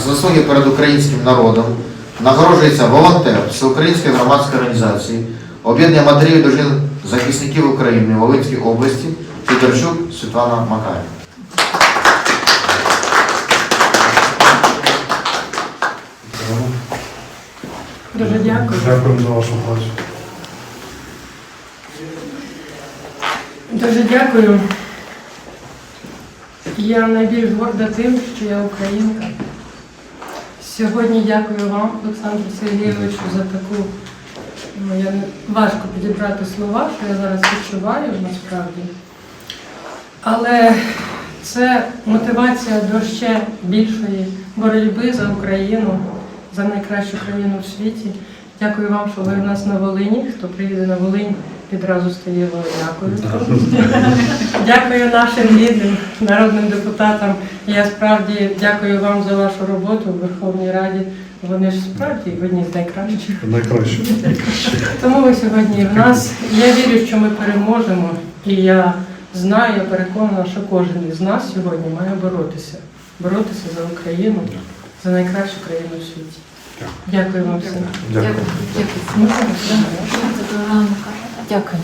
заслуги перед українським народом нагороджується волонтер Всеукраїнської громадської організації об'єднання матерів і дружин захисників України в Волинській області Федорчук Світлана Макарівна. Дуже дякую. Дякуємо за вашу працю. Дуже дякую. Я найбільш горда тим, що я українка. Сьогодні дякую вам, Олександру Сергійовичу, за таку. Ну, я важко підібрати слова, що я зараз відчуваю насправді. Але це мотивація до ще більшої боротьби за Україну, за найкращу країну в світі. Дякую вам, що ви в нас на Волині. Хто приїде на Волинь, відразу стає волинякою. Дякую нашим рідним народним депутатам. Я справді дякую вам за вашу роботу в Верховній Раді. Вони ж справді одні з найкращих. Найкраще. Тому ви сьогодні в нас. Я вірю, що ми переможемо. І я знаю, я переконана, що кожен із нас сьогодні має боротися. Боротися за Україну, за найкращу країну у світі. Дякую вам всім. Дякую. Можна? Дякую.